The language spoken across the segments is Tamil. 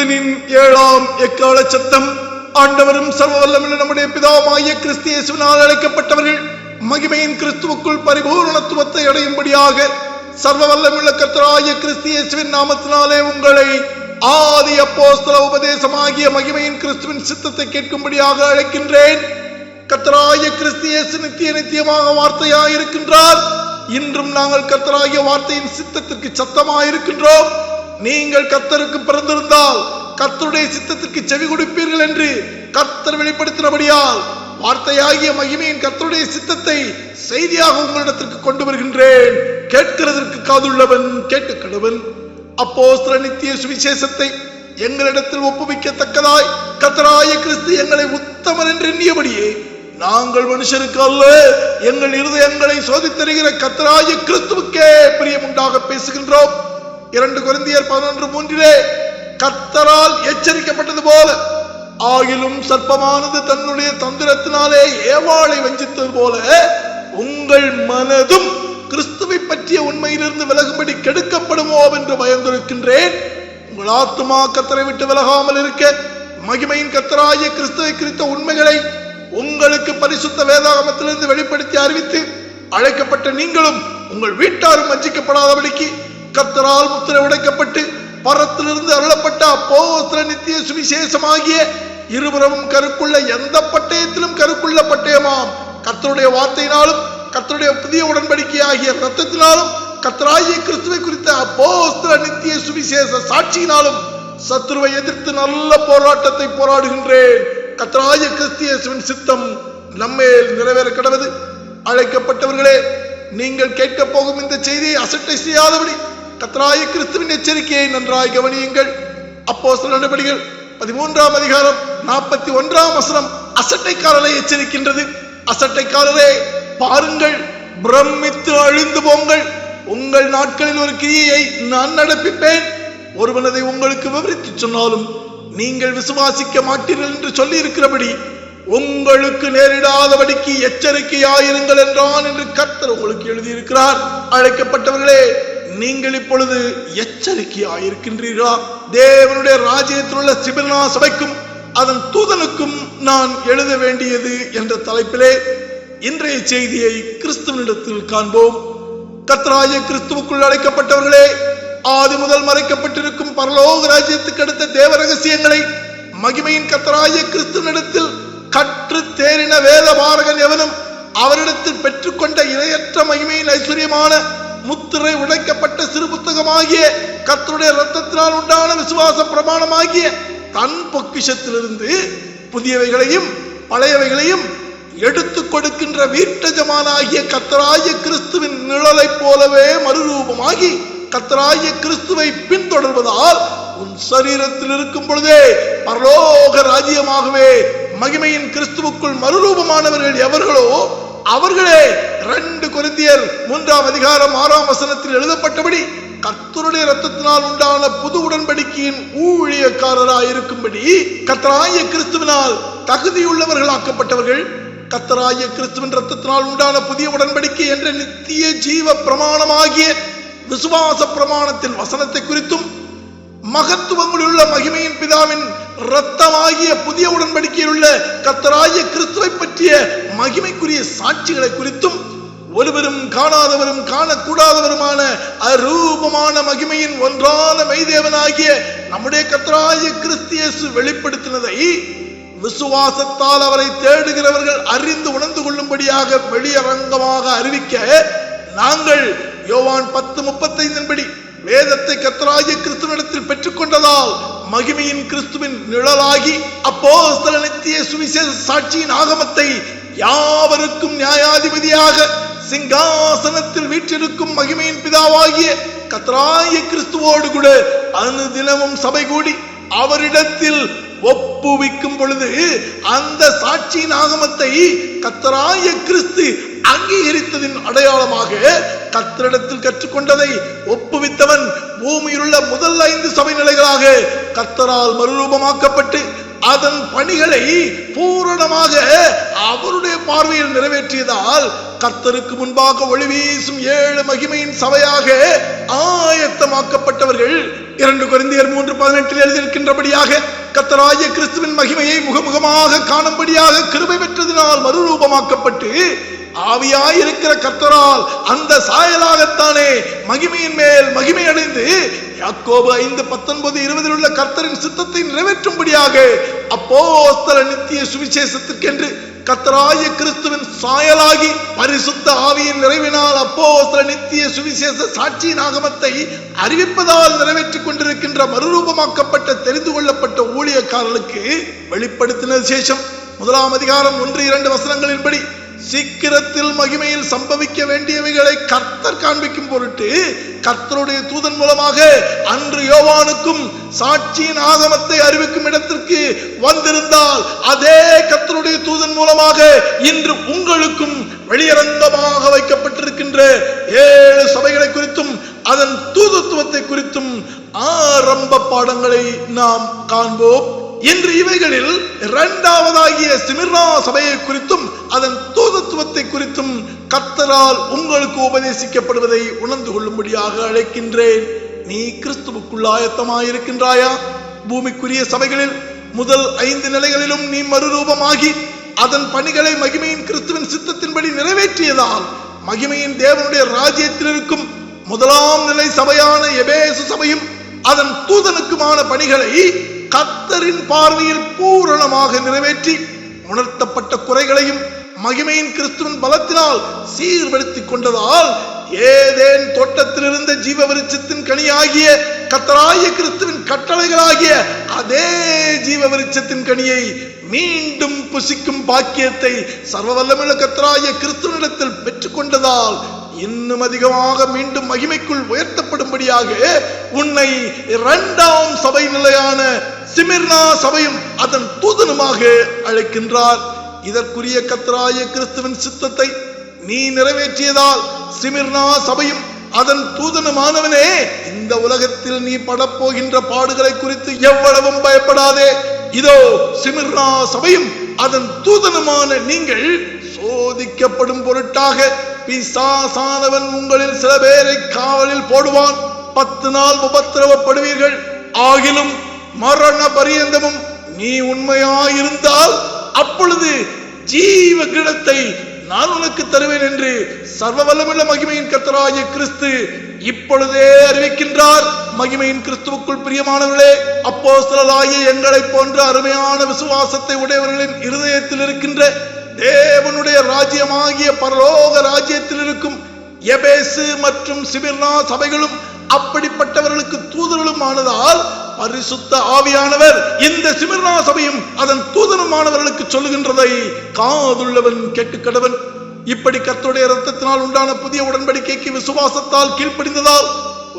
பரலோகத்திலிருந்து ஏழாம் எக்கால சத்தம். ஆண்டவரும் சர்வ நம்முடைய பிதாவாய கிறிஸ்தியேசுவினால் அழைக்கப்பட்டவர்கள் மகிமையின் கிறிஸ்துவுக்குள் பரிபூர்ணத்துவத்தை அடையும்படியாக சர்வ வல்லமுள்ள கர்த்தராகிய கிறிஸ்து நாமத்தினாலே உங்களை ஆதி அப்போஸ்தல உபதேசமாகிய மகிமையின் கிறிஸ்துவின் சித்தத்தை கேட்கும்படியாக அழைக்கின்றேன். கர்த்தராகிய கிறிஸ்தியேசு நித்திய நித்தியமாக வார்த்தையாய் இருக்கின்றார் இன்றும் நாங்கள் கர்த்தராகிய வார்த்தையின் சித்தத்திற்கு சத்தமாய் இருக்கின்றோம் நீங்கள் கர்த்தருக்கு பிறந்திருந்தால் கத்தருடைய சித்தத்திற்கு செவி கொடுப்பீர்கள் என்று கத்தர் வெளிப்படுத்தினபடியால் வார்த்தையாகிய மகிமையின் கர்த்தருடைய சித்தத்தை செய்தியாக உங்களிடத்திற்கு கொண்டு வருகின்றேன். கேட்கிறதற்கு காதுள்ளவன் கேட்டு கடவன் அப்போஸ்தல நித்திய சுவிசேஷத்தை எங்களிடத்தில் ஒப்புவிக்கத்தக்கதாய் கத்தராய கிறிஸ்து எங்களை உத்தமன் என்று எண்ணியபடியே நாங்கள் மனுஷருக்கு அல்ல எங்கள் இருதயங்களை சோதித்தருகிற கத்தராய கிறிஸ்துவுக்கே பிரியமுண்டாக பேசுகின்றோம். இரண்டு குருந்தியர் பதினொன்று மூன்றிலே கத்தரால் எச்சரிக்கப்பட்டது போல ஆகிலும் சர்ப்பமானது தன்னுடைய தந்திரத்தினாலே ஏவாளை வஞ்சித்தது போல உங்கள் மனதும் கிறிஸ்துவை பற்றிய உண்மையிலிருந்து விலகும்படி கெடுக்கப்படுமோ என்று பயந்திருக்கின்றேன். உங்கள் ஆத்துமா கத்தரை விட்டு விலகாமல் இருக்க மகிமையின் கத்தராகிய கிறிஸ்துவை குறித்த உண்மைகளை உங்களுக்கு பரிசுத்த வேதாகமத்திலிருந்து வெளிப்படுத்தி அறிவித்து அழைக்கப்பட்ட நீங்களும் உங்கள் வீட்டாரும் வஞ்சிக்கப்படாதபடிக்கு கத்தரால் முத்திரை உடைக்கப்பட்டு பரத்திலிருந்து அருளப்பட்ட அப்போஸ்தல நித்திய சுவிசேஷமாகிய இருபுறமும் கருக்குள்ள எந்த பட்டயத்திலும் கருக்குள்ள பட்டயமாம். கத்தருடைய வார்த்தையினாலும் கத்தருடைய புதிய உடன்படிக்கை ஆகிய ரத்தத்தினாலும் கத்தராகிய கிறிஸ்துவை குறித்த அப்போஸ்திர நித்திய சுவிசேஷ சாட்சியினாலும் சத்துருவை எதிர்த்து நல்ல போராட்டத்தை போராடுகின்றேன். கத்தராய கிறிஸ்தியேசுவின் சித்தம் நம்மேல் நிறைவேற கடவது அழைக்கப்பட்டவர்களே நீங்கள் கேட்க போகும் இந்த செய்தியை அசட்டை செய்யாதபடி கத்தராய கிறிஸ்துவின் எச்சரிக்கையை நன்றாய் கவனியுங்கள். அப்போ சில நடவடிக்கைகள் பதிமூன்றாம் அதிகாரம் நாற்பத்தி ஒன்றாம் வசனம் அசட்டைக்காரரை எச்சரிக்கின்றது. அசட்டைக்காரரே பாருங்கள் பிரமித்து அழிந்து போங்கள். உங்கள் நாட்களில் ஒரு கிரியையை நான் நடப்பிப்பேன். ஒருவனதை உங்களுக்கு விவரித்து சொன்னாலும் நீங்கள் விசுவாசிக்க மாட்டீர்கள் என்று சொல்லி இருக்கிறபடி உங்களுக்கு நேரிடாதபடிக்கு எச்சரிக்கையாயிருங்கள் என்றான் என்று கர்த்தர் உங்களுக்கு எழுதியிருக்கிறார். அழைக்கப்பட்டவர்களே நீங்கள் இப்பொழுது எச்சரிக்கையாயிருக்கின்றீர்களா? தேவனுடைய ராஜ்யத்தில் உள்ள சிபிரனா சபைக்கும் அதன் தூதனுக்கும் நான் எழுத வேண்டியது என்ற தலைப்பிலே இன்றைய செய்தியை கிறிஸ்துவனிடத்தில் காண்போம். கத்ராய கிறிஸ்துவுக்குள் அழைக்கப்பட்டவர்களே ஆதி முதல் மறைக்கப்பட்டிருக்கும் பரலோக ராஜ்யத்துக்கு அடுத்த தேவ ரகசியங்களை மகிமையின் கத்தராய கிறிஸ்துவனிடத்தில் கற்று தேறின வேத பாரகன் எவனும் அவரிடத்தில் பெற்றுக்கொண்ட இணையற்ற மகிமையின் ஐஸ்வர்யமான முத்திரை உடைக்கப்பட்ட சிறு புத்தகமாகிய கத்தருடைய ரத்தத்தினால் உண்டான விசுவாச பிரமாணமாகிய தன் பொக்கிஷத்திலிருந்து புதியவைகளையும் பழையவைகளையும் எடுத்துக் கொடுக்கின்ற வீட்டஜமானாகிய கத்தராய கிறிஸ்துவின் நிழலைப் போலவே மறுரூபமாகி கத்தராய கிறிஸ்துவை பின்தொடர்வதால் உன் சரீரத்தில் இருக்கும் பொழுதே பரலோக ராஜ்யமாகவே மகிமையின் கிறிஸ்துவுக்குள் மறுரூபமானவர்கள் எவர்களோ அவர்களே ரெண்டு குருந்தியர் மூன்றாம் அதிகாரம் ஆறாம் வசனத்தில் எழுதப்பட்டபடி கர்த்தருடைய ரத்தத்தினால் உண்டான புது உடன்படிக்கையின் ஊழியக்காரராய் இருக்கும்படி கத்தராய கிறிஸ்துவினால் தகுதியுள்ளவர்களாக்கப்பட்டவர்கள் கத்தராய கிறிஸ்துவின் ரத்தத்தினால் உண்டான புதிய உடன்படிக்கை என்ற நித்திய ஜீவ பிரமாணமாகிய விசுவாச பிரமாணத்தின் வசனத்தை குறித்தும் மகத்துவங்களில் உள்ள மகிமையின் பிதாவின் இரத்தமாகிய புதிய உடன்படிக்கையில் உள்ள கத்தராய கிறிஸ்துவை பற்றிய மகிமைக்குரிய சாட்சிகளை குறித்தும் ஒருவரும் காணாதவரும் காணக்கூடாதவருமான அரூபமான மகிமையின் ஒன்றான மெய்தேவனாகிய நம்முடைய கத்தராய கிறிஸ்தியேசு வெளிப்படுத்தினதை விசுவாசத்தால் அவரை தேடுகிறவர்கள் அறிந்து உணர்ந்து கொள்ளும்படியாக வெளியரங்கமாக அறிவிக்க நாங்கள் யோவான் பத்து முப்பத்தைந்தின்படி வேதத்தை கத்தராகிய கிறிஸ்துவனிடத்தில் பெற்றுக்கொண்டதால் மகிமையின் கிறிஸ்துவின் நிழலாகி அப்போ நித்திய சுவிசேஷ சாட்சியின் ஆகமத்தை யாவருக்கும் நியாயாதிபதியாக சிங்காசனத்தில் வீற்றிருக்கும் மகிமையின் பிதாவாகிய கத்தராய கிறிஸ்துவோடு கூட அனுதினமும் சபை கூடி அவரிடத்தில் ஒப்புவிக்கும் பொழுது அந்த சாட்சியின் ஆகமத்தை கத்தராய கிறிஸ்து அங்கீகரித்ததின் அடையாளமாக கத்தரிடத்தில் கற்றுக்கொண்டதை ஒப்புவித்தவன் பூமியில் உள்ள முதல் ஐந்து சபை நிலைகளாக கத்தரால் மறுரூபமாக்கப்பட்டு அதன் பணிகளை பூரணமாக அவருடைய பார்வையில் நிறைவேற்றியதால் கர்த்தருக்கு முன்பாக ஒளி வீசும் ஏழு மகிமையின் சபையாக ஆயத்தமாக்கப்பட்டவர்கள் இரண்டு குறைந்தியர் மூன்று பதினெட்டில் எழுதியிருக்கின்றபடியாக கத்தராய கிறிஸ்துவின் மகிமையை முகமுகமாக காணும்படியாக கிருபை பெற்றதினால் மறுரூபமாக்கப்பட்டு ஆவியாயிருக்கிற கர்த்தரால் அந்த சாயலாகத்தானே மகிமையின் மேல் மகிமை அடைந்து யாக்கோபு ஐந்து பத்தொன்பது இருபதில் உள்ள கர்த்தரின் சித்தத்தை நிறைவேற்றும்படியாக அப்போஸ்தல நித்திய சுவிசேஷத்திற்கென்று கர்த்தராய கிறிஸ்துவின் சாயலாகி பரிசுத்த ஆவியின் நிறைவினால் அப்போ நித்திய சுவிசேஷ சாட்சியின் ஆகமத்தை அறிவிப்பதால் நிறைவேற்றிக் கொண்டிருக்கின்ற மறுரூபமாக்கப்பட்ட தெரிந்து கொள்ளப்பட்ட ஊழியக்காரர்களுக்கு வெளிப்படுத்தின விசேஷம். முதலாம் அதிகாரம் ஒன்று இரண்டு வசனங்களின்படி சீக்கிரத்தில் மகிமையில் சம்பவிக்க வேண்டியவைகளை கர்த்தர் காண்பிக்கும் பொருட்டு கர்த்தருடைய தூதன் மூலமாக அன்று யோவானுக்கும் சாட்சியின் ஆகமத்தை அறிவிக்கும் இடத்திற்கு வந்திருந்தால் அதே கர்த்தருடைய தூதன் மூலமாக இன்று உங்களுக்கும் வெளியரங்கமாக வைக்கப்பட்டிருக்கின்ற ஏழு சபைகளை குறித்தும் அதன் தூதத்துவத்தை குறித்தும் ஆரம்ப பாடங்களை நாம் காண்போம். இன்று இவைகளில் இரண்டாவதாகிய சிமிர்னா சபையை குறித்தும் அதன் தூதத்துவத்தை குறித்தும் கத்தரால் உங்களுக்கு உபதேசிக்கப்படுவதை உணர்ந்து கொள்ளும்படியாக அழைக்கின்றேன். நீ கிறிஸ்துவுக்குள் ஆயத்தமாயிருக்கின்றாயா? பூமிக்குரிய சபைகளில் முதல் ஐந்து நிலைகளிலும் நீ மறுரூபமாகி அதன் பணிகளை மகிமையின் கிறிஸ்துவின் சித்தத்தின்படி நிறைவேற்றியதால் மகிமையின் தேவனுடைய ராஜ்யத்தில் இருக்கும் முதலாம் நிலை சபையான எபேசு சபையும் அதன் தூதனுக்குமான பணிகளை கத்தரின் பார்வையில் பூரணமாக நிறைவேற்றி உணர்த்தப்பட்ட குறைகளையும் மகிமையின் கிறிஸ்துவின் பலத்தினால் சீர்படுத்திக் கொண்டதால் ஏதேன் தோட்டத்தில் இருந்த ஜீவ விருட்சத்தின் கனியாகிய கத்தராய கிறிஸ்துவின் கட்டளைகளாகிய அதே ஜீவ விருட்சத்தின் கனியை மீண்டும் புசிக்கும் பாக்கியத்தை சர்வ கத்தராய கிறிஸ்துவனிடத்தில் பெற்றுக்கொண்டதால் இன்னும் அதிகமாக மீண்டும் மகிமைக்குள் உயர்த்தப்படும்படியாக உன்னை இரண்டாம் சபை நிலையான சிமிர்னா சபையும் அதன் தூதனுமாக அழைக்கின்றார். இதற்குரிய கத்தராய கிறிஸ்துவின் சித்தத்தை நீ நிறைவேற்றியதால் சிமிர்னா சபையும் அதன் தூதனுமானவனே இந்த உலகத்தில் நீ படப்போகின்ற பாடுகளை குறித்து எவ்வளவும் பயப்படாதே. இதோ சிமிர்னா சபையும் அதன் தூதனுமான நீங்கள் சோதிக்கப்படும் பொருட்டாக பிசாசானவன் உங்களில் சில பேரை காவலில் போடுவான். பத்து நாள் உபத்திரவப்படுவீர்கள். ஆகிலும் மரண பரியந்தமும் நீ உண்மையாயிருந்தால் அப்பொழுது ஜீவ கிடத்தை நான் உனக்கு தருவேன் என்று சர்வ வல்லமுள்ள மகிமையின் கர்த்தராய கிறிஸ்து இப்பொழுதே அறிவிக்கின்றார். மகிமையின் கிறிஸ்துவுக்குள் பிரியமானவர்களே அப்போஸ்தலராகிய எங்களைப் போன்ற அருமையான விசுவாசத்தை உடையவர்களின் இருதயத்தில் இருக்கின்ற தேவனுடைய ராஜ்யமாகிய பரலோக ராஜ்யத்தில் இருக்கும் எபேசு மற்றும் சிபிர்னா சபைகளும் அப்படிப்பட்டவர்களுக்கு தூதர்களும் ஆனதால் பரிசுத்த ஆவியானவர் இந்த சிமிர்னா சபையும் அதன் தூதனமானவர்களுக்கு சொல்லுகின்றதை காதுள்ளவன் கேட்டுக்கடவன். இப்படி கத்துடைய இரத்தத்தினால் உண்டான புதிய உடன்படிக்கைக்கு விசுவாசத்தால் கீழ்ப்படிந்ததால்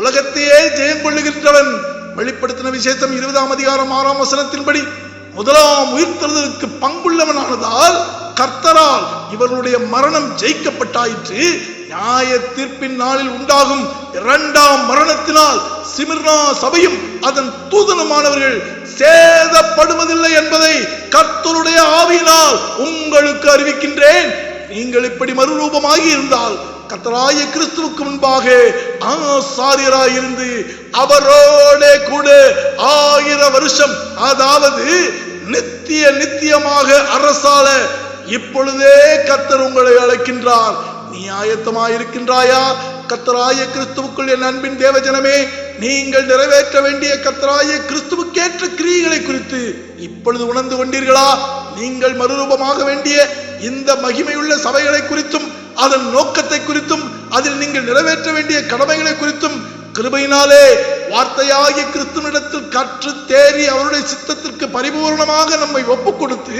உலகத்தையே ஜெயம் கொள்ளுகின்றவன். வெளிப்படுத்தின விசேஷம் இருபதாம் அதிகாரம் ஆறாம் வசனத்தின்படி முதலாம் உயிர்த்தெழுதலுக்கு பங்குள்ளவனானதால் கர்த்தரால் இவர்களுடைய மரணம் ஜெயிக்கப்பட்டாயிற்று. நியாய தீர்ப்பின் நாளில் உண்டாகும் இரண்டாம் மரணத்தினால் சிமிர்னா சபையும் அதன் தூதனமானவர்கள் சேதப்படுவதில்லை என்பதை கர்த்தருடைய ஆவியினால் உங்களுக்கு அறிவிக்கின்றேன். நீங்கள் இப்படி மறுரூபமாகி இருந்தால் கர்த்தராய கிறிஸ்துவுக்கு முன்பாக ஆசாரியராய் இருந்து அவரோட கூட ஆயிரம் வருஷம் அதாவது நித்திய நித்தியமாக அரசால இப்பொழுதே கர்த்தர் உங்களை அழைக்கின்றார். நீ ஆயத்தமாயிருக்கின்றாயா கத்தராய கிறிஸ்துவுக்குள் என் அன்பின் தேவஜனமே நீங்கள் நிறைவேற்ற வேண்டிய கத்தராய கிறிஸ்துவுக்கேற்ற கிரியைகளை குறித்து இப்பொழுது உணர்ந்து கொண்டீர்களா? நீங்கள் மறுரூபமாக வேண்டிய இந்த மகிமையுள்ள சபைகளை குறித்தும் அதன் நோக்கத்தை குறித்தும் அதில் நீங்கள் நிறைவேற்ற வேண்டிய கடமைகளை குறித்தும் கிருபையினாலே வார்த்தையாகிய கிறிஸ்துவனிடத்தில் கற்று தேறி அவருடைய சித்தத்திற்கு பரிபூர்ணமாக நம்மை ஒப்புக் கொடுத்து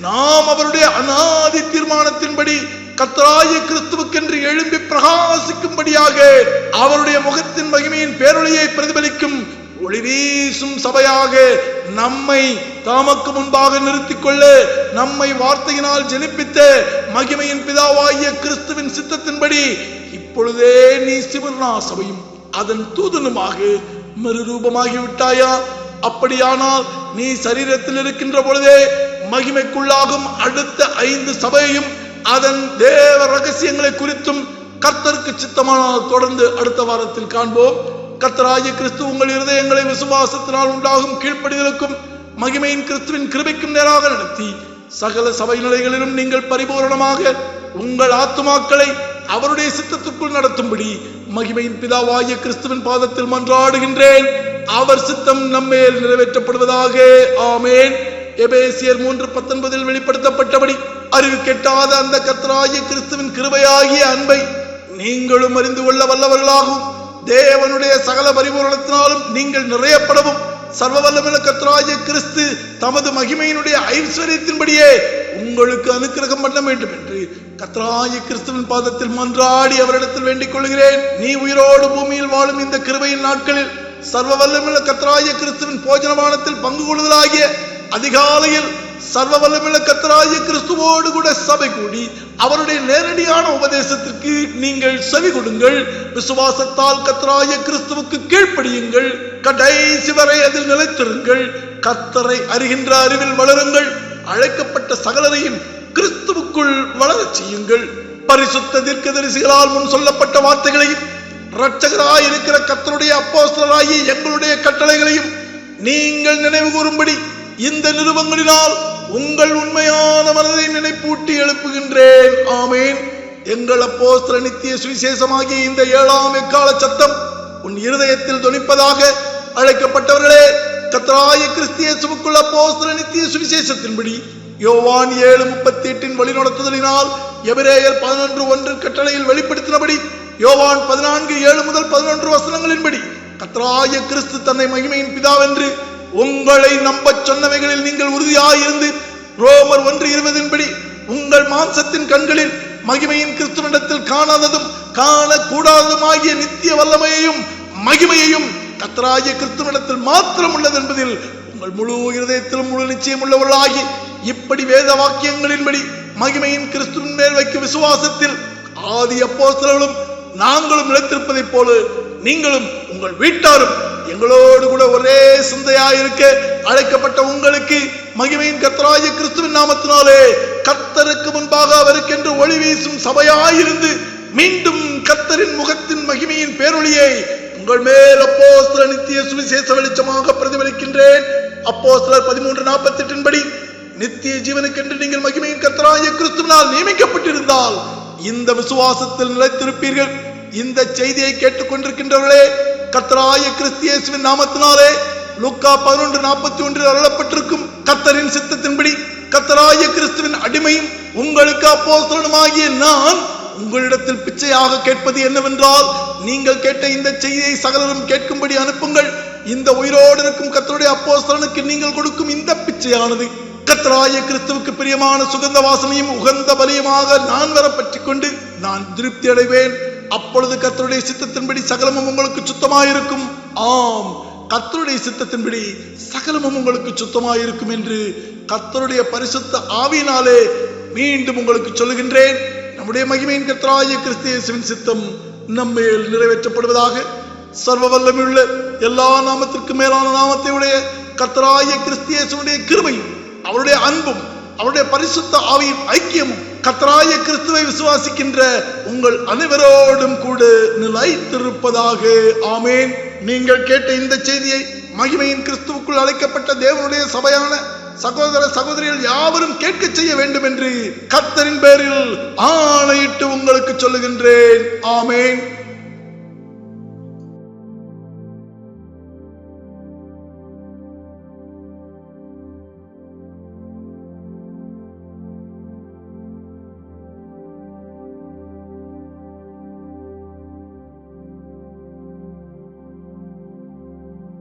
நாம் அவருடைய அனாதி தீர்மானத்தின்படி கத்தராய கிறிஸ்துவுக்கென்று எழும்பி பிரகாசிக்கும்படியாக அவருடைய முகத்தின் மகிமையின் பேரொழியை பிரதிபலிக்கும் ஒளி வீசும் சபையாக நம்மை தாமக்கு முன்பாக நிறுத்திக் கொள்ள நம்மை வார்த்தையினால் ஜெனிப்பித்த மகிமையின் பிதாவாகிய கிறிஸ்துவின் சித்தத்தின்படி இப்பொழுதே நீ சிவர்ணா சபையும் அதன் தூதனுமாக மறுரூபமாகி விட்டாயா அப்படியானால் நீ சரீரத்தில் இருக்கின்ற பொழுதே மகிமைக்குள்ளாகும் அடுத்த ஐந்து சபையையும் அதன் தேவ ரகசியங்களை குறித்தும் கர்த்தருக்கு சித்தமானால் தொடர்ந்து அடுத்த வாரத்தில் காண்போம். கர்த்தராகிய கிறிஸ்து உங்கள் இருதயங்களை விசுவாசத்தினால் உண்டாகும் கீழ்ப்படிதலுக்கும் மகிமையின் கிறிஸ்துவின் கிருபைக்கும் நேராக நடத்தி சகல சபை நிலைகளிலும் நீங்கள் பரிபூரணமாக உங்கள் ஆத்துமாக்களை அவருடைய சித்தத்துக்குள் நடத்தும்படி மகிமையின் பிதாவாகிய கிறிஸ்துவின் பாதத்தில் மன்றாடுகின்றேன். அவர் சித்தம் நம்மேல் நிறைவேற்றப்படுவதாக. ஆமேன். எபேசியர் மூன்று பத்தொன்பதில் வெளிப்படுத்தப்பட்டபடி அறிவு கெட்டாத அந்த கர்த்தராகிய கிறிஸ்துவின் கிருபையாகிய அன்பை நீங்களும் அறிந்து கொள்ள வல்லவர்களாகவும் தேவனுடைய சகல பரிபூரணத்தினாலும் நீங்கள் நிறையப்படவும் சர்வ வல்லமையுள்ள கர்த்தராகிய கிறிஸ்து தமது மகிமையினுடைய ஐஸ்வர்யத்தின்படியே உங்களுக்கு அனுக்கிரகம் பண்ண வேண்டும் என்று கத்ராய கிறிஸ்துவின் பாதத்தில் மன்றாடி அவரிடத்தில் வேண்டிக் கொள்கிறேன். நீ உயிரோடு பூமியில் வாழும் இந்த கிருபையின் நாட்களில் சர்வ வல்லமையுள்ள கர்த்தராகிய கிறிஸ்துவின் போஜனமானத்தில் பங்கு கொள்வதாகிய அதிகாலையில் சர்வ வல்லமையுள்ள கத்தராய கிறிஸ்துவோடு கூட சபை கூடி அவருடைய நேரடியான உபதேசத்திற்கு நீங்கள் செவி கொடுங்கள். விசுவாசத்தால் கத்தராய கிறிஸ்துவுக்கு கீழ்ப்படியுங்கள். கடைசி வரை அதில் நிலைத்திருங்கள். கத்தரை அறிகின்ற அறிவில் வளருங்கள். அழைக்கப்பட்ட சகலரையும் கிறிஸ்துவுக்குள் வளரச் செய்யுங்கள். பரிசுத்த தீர்க்கதரிசிகளால் முன் சொல்லப்பட்ட வார்த்தைகளையும் இரட்சகராய் இருக்கிற கத்தருடைய அப்போஸ்தலராகிய எங்களுடைய கட்டளைகளையும் நீங்கள் நினைவு கூறும்படி இந்த நிறுவங்களினால் உங்கள் உண்மையான மனதை நினைப்பூட்டி எழுப்புகின்றேன். ஆமேன். எங்கள் அப்போ நித்திய சுவிசேஷமாகிய இந்த ஏழாம் எக்கால சத்தம் உன் இருதயத்தில் தொனிப்பதாக அழைக்கப்பட்டவர்களே கத்தராய கிறிஸ்தியேசுக்குள் போஸ்திர நித்திய சுவிசேஷத்தின்படி யோவான் ஏழு முப்பத்தி எட்டின் வழிநடத்துதலினால் எபிரேயர் பதினொன்று ஒன்று கட்டளையில் வெளிப்படுத்தினபடி யோவான் பதினான்கு ஏழு முதல் பதினொன்று வசனங்களின்படி கத்தராய கிறிஸ்து தன்னை மகிமையின் பிதாவென்று உங்களை நம்பச் சொன்னவைகளில் நீங்கள் உறுதியாக இருந்து ரோமர் ஒன்று இருபதின்படி உங்கள் மாம்சத்தின் கண்களில் மகிமையின் கிறிஸ்துவனிடத்தில் காணாததும் காணக்கூடாததுமாகிய நித்திய வல்லமையையும் மகிமையையும் கத்தராகிய கிறிஸ்துவனிடத்தில் மாத்திரம் உள்ளது என்பதில் உங்கள் முழு இருதயத்திலும் முழு நிச்சயம் உள்ளவர்களாகி இப்படி வேத வாக்கியங்களின்படி மகிமையின் கிறிஸ்துவின் மேல் வைக்கும் விசுவாசத்தில் ஆதி அப்போ நாங்களும் நிலைத்திருப்பதைப் போல நீங்களும் உங்கள் வீட்டாரும் எங்களோடு கூட ஒரே சிந்தையாயிருக்க. அழைக்கப்பட்ட உங்களுக்கு மகிமையின் கத்தராய கிறிஸ்துவின் நாமத்தினாலே கர்த்தருக்கு முன்பாக அவருக்கென்று ஒளி வீசும் சபையாயிருந்து மீண்டும் கர்த்தரின் முகத்தின் மகிமையின் பேரொழியை உங்கள் மேல் அப்போஸ்தல நித்திய சுவிசேஷ வெளிச்சமாக பிரதிபலிக்கின்றேன். அப்போஸ்தலர் பதிமூன்று நாற்பத்தி எட்டின்படி நித்திய ஜீவனுக்கென்று நீங்கள் மகிமையின் கத்தராய கிறிஸ்துவினால் நியமிக்கப்பட்டிருந்தால் இந்த விசுவாசத்தில் நிலைத்திருப்பீர்கள். இந்த செய்தியை கேட்டுக்கொண்டிருக்கின்றவர்களே கத்தராய கிறிஸ்தியேசுவின் நாமத்தினாலே லுக்கா பதினொன்று நாற்பத்தி ஒன்றில் அருளப்பட்டிருக்கும் கத்தரின் சித்தத்தின்படி கத்தராய கிறிஸ்துவின் அடிமையும் உங்களுக்கு அப்போஸ்தலனுமாகிய நான் உங்களிடத்தில் பிச்சையாக கேட்பது என்னவென்றால் நீங்கள் கேட்ட இந்த செய்தியை சகலரும் கேட்கும்படி அனுப்புங்கள். இந்த உயிரோடு இருக்கும் கத்தருடைய அப்போஸ்தலனுக்கு நீங்கள் கொடுக்கும் இந்த பிச்சையானது கத்தராய கிறிஸ்துவுக்கு பிரியமான சுகந்த வாசனையும் உகந்த பலியுமாக நான் வர கொண்டு நான் திருப்தி அடைவேன் அப்பொழுது கத்தருடைய சித்தத்தின்படி சகலமும் உங்களுக்கு சுத்தமாயிருக்கும். ஆம் கத்தருடைய சித்தத்தின்படி சகலமும் உங்களுக்கு சுத்தமாயிருக்கும் என்று கத்தருடைய பரிசுத்த ஆவியினாலே மீண்டும் உங்களுக்கு சொல்லுகின்றேன். நம்முடைய மகிமையின் கத்தராய கிறிஸ்தியேசுவின் சித்தம் நம்மேல் நிறைவேற்றப்படுவதாக சர்வ வல்லமையுள்ள எல்லா நாமத்திற்கும் மேலான நாமத்தை உடைய கத்தராய கிறிஸ்தியேசுடைய கிருமையும் கிருபையும் அவருடைய அன்பும் அவருடைய பரிசுத்த ஆவியின் ஐக்கியமும் கத்ராய கிறிஸ்துவை விசுவாசிக்கின்ற உங்கள் அனைவரோடும் கூட நிலைத்திருப்பதாக. ஆமேன். நீங்கள் கேட்ட இந்த செய்தியை மகிமையின் கிறிஸ்துவுக்குள் அழைக்கப்பட்ட தேவனுடைய சபையான சகோதர சகோதரிகள் யாவரும் கேட்க செய்ய வேண்டும் என்று கத்தரின் பேரில் ஆணையிட்டு உங்களுக்கு சொல்லுகின்றேன். ஆமேன்.